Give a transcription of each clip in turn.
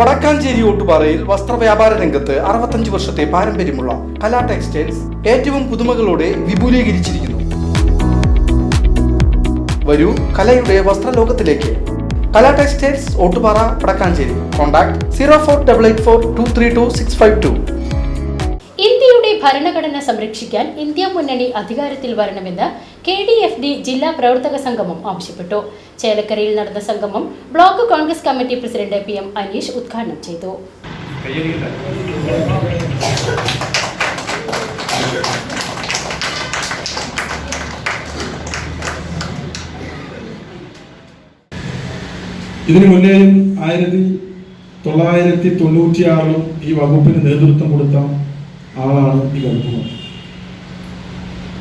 വടക്കാഞ്ചേരി ഓട്ടുപാറയിൽ വസ്ത്രവ്യാപാര രംഗത്ത് അറുപത്തഞ്ച് വർഷത്തെ പാരമ്പര്യമുള്ള കലാ ടെക്സ്റ്റൈൽസ് ഏറ്റവും പുതുമകളോടെ വിപുലീകരിച്ചിരിക്കുന്നു. വരൂ കലയുടെ വസ്ത്രലോകത്തിലേക്ക്. Kala textiles Ottupara Vadakkanchery. Contact zero four double eight four two three two six five two. ഇന്ത്യയുടെ ഭരണഘടന സംരക്ഷിക്കാൻ ഇന്ത്യ മുന്നണി അധികാരത്തിൽ വരണമെന്ന് കെ ഡി എഫ് ഡി ജില്ലാ പ്രവർത്തക സംഗമം ആവശ്യപ്പെട്ടു ചേലക്കരയിൽ നടന്ന സംഗമം block Congress committee president P M Aneesh ഉദ്ഘാടനം ചെയ്തു ഇതിനു മുന്നേയും ആയിരത്തി തൊള്ളായിരത്തി തൊണ്ണൂറ്റിയാറിലും ഈ വകുപ്പിന് നേതൃത്വം കൊടുത്ത ആളാണ് ഈ വകുപ്പ് മന്ത്രി.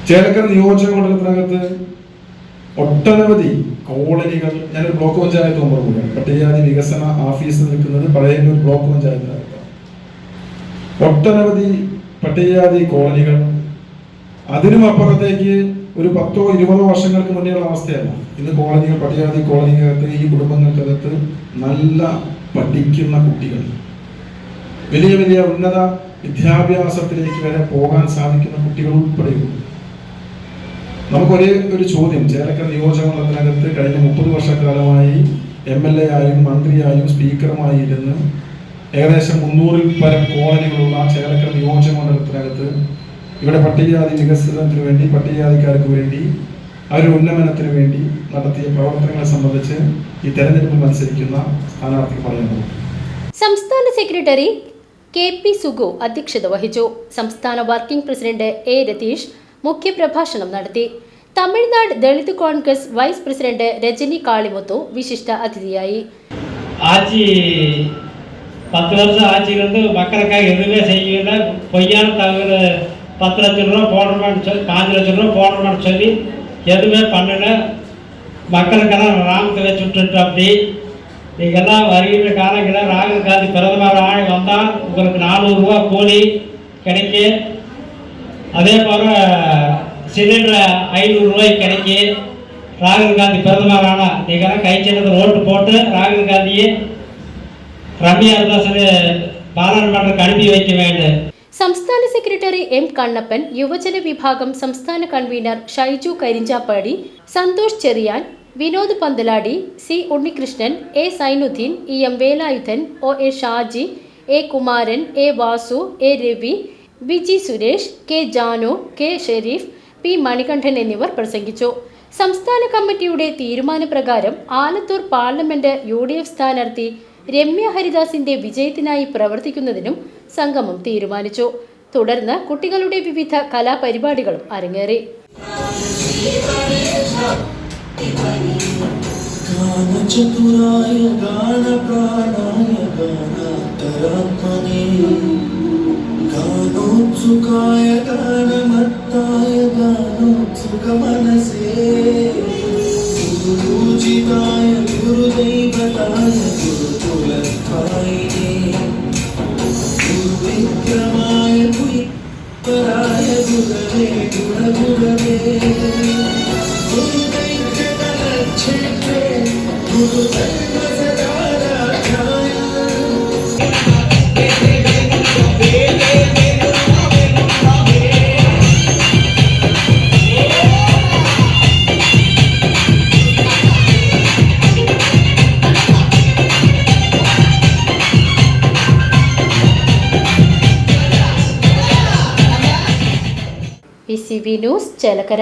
ചേലക്കര നിയോജക മണ്ഡലത്തിനകത്ത് ഒട്ടനവധി കോളനികൾ ഞാനൊരു ബ്ലോക്ക് പഞ്ചായത്ത് മെമ്പർ കൂടിയാണ്. പട്ടികജാതി വികസന ഓഫീസ് നിൽക്കുന്നത് പഴയൊരു ബ്ലോക്ക് പഞ്ചായത്തിനകത്താണ്. ഒട്ടനവധി പട്ടികജാതി കോളനികൾ അതിനും അപ്പുറത്തേക്ക് ഒരു പത്തോ ഇരുപതോ വർഷങ്ങൾക്ക് മുന്നേയുള്ള അവസ്ഥയല്ല. ഇന്ന് കോളനികൾ പട്ടികജാതി കോളനികൾക്ക് ഈ കുടുംബങ്ങൾക്കകത്ത് നല്ല പഠിക്കുന്ന കുട്ടികൾ. വലിയ വലിയ ഉന്നത വിദ്യാഭ്യാസത്തിലേക്ക് വരെ പോകാൻ സാധിക്കുന്ന കുട്ടികൾ ഉൾപ്പെടെയുണ്ട്. നമുക്കൊരേ ഒരു ചോദ്യം. ചേലക്കര നിയോജകമണ്ഡലത്തിനകത്ത് കഴിഞ്ഞ മുപ്പത് വർഷക്കാലമായി എം എൽ എ ആയും മന്ത്രിയായും സ്പീക്കറുമായി ഇരുന്ന് ഏകദേശം മുന്നൂറിൽ പരം കോളനികളുള്ള ചേലക്കര നിയോജകമണ്ഡലത്തിനകത്ത് ഇവിടെ പട്ടികജാതി വികസനത്തിന് വേണ്ടി പട്ടികജാതിക്കാർക്ക് വേണ്ടി അവരുടെ ഉന്നമനത്തിന് വേണ്ടി നടത്തിയ പ്രവർത്തനങ്ങളെ സംബന്ധിച്ച് ഈ തെരഞ്ഞെടുപ്പിൽ മത്സരിക്കുന്ന സ്ഥാനാർത്ഥി പറയുന്നത് സംസ്ഥാന സെക്രട്ടറി കെ പി സുഗു അധ്യക്ഷത വഹിച്ചു. സംസ്ഥാന വർക്കിംഗ് പ്രസിഡന്റ് എ രതീഷ് முக்கிய പ്രഭാഷണം நடத்தி തമിഴ്നാട് தலித் കോൺഗ്രസ് வைஸ் പ്രസിഡന്റ് ரஜினி കാളിമുത്തു വിശിഷ്ട അതിഥിയായി. ஆட்சி பத்து வருஷம் ஆட்சி இருந்து மக்களுக்காக எதுவுமே செய்யல பொய்யான தவிர பத்து லட்ச ரூபா போடுறோம்னு சொல்லி பாஞ்சு லட்ச ரூபா போடுறோம்னு சொல்லி எதுவுமே பண்ணல மக்களுக்கெல்லாம் ராமத்தில் சுட்டுட்டு அப்படி நீங்கள்லாம் வருகின்ற காலங்களில் ராகுல் காந்தி பிரதமர் ஆணை வந்தால் உங்களுக்கு நானூறுரூவா கூலி கிடைக்கும் அதே போல் சிலிண்டர் ஐநூறுரூவாய்க்கு கிடைக்கும் ராகுல் காந்தி பிரதமர் ஆனால் நீங்கள்லாம் கை சின்னத்தில் ஓட்டு போட்டு ராகுல் காந்தியை ரம்யா ஹரிதாசனு பாராளுமன்றத்துக்கு அனுப்பி வைக்க வேண்டும் സംസ്ഥാന സെക്രട്ടറി എം കണ്ണപ്പൻ യുവജന വിഭാഗം സംസ്ഥാന convener Shaiju Karinchappadi Santhosh Cheriyan Vinod Panthaladi C Unnikrishnan A Sainuddin E M Velayudhan O A Shaji A Kumaran A Vasu A Ravi Biji Suresh K Janu K Sharif P Manikandan എന്നിവർ പ്രസംഗിച്ചു. സംസ്ഥാന കമ്മിറ്റിയുടെ തീരുമാനപ്രകാരം Alathur parliament U D F സ്ഥാനാർത്ഥി രമ്യ ഹരിദാസിന്റെ വിജയത്തിനായി പ്രവർത്തിക്കുന്നതിനും സംഗമം തീരുമാനിച്ചു. തുടർന്ന് കുട്ടികളുടെ വിവിധ കലാപരിപാടികളും അരങ്ങേറി. సుఖాయ గానమత్తాయ గానం సుఖ మనసే గురుజితాయ గురుదైవతాయ గురుకులత్వాయినే. గురు విక్రమాయ గురుపరాయ గురవే గుణ గురవే గురుదైక్ష గురుదైవ P C B news Chelakkara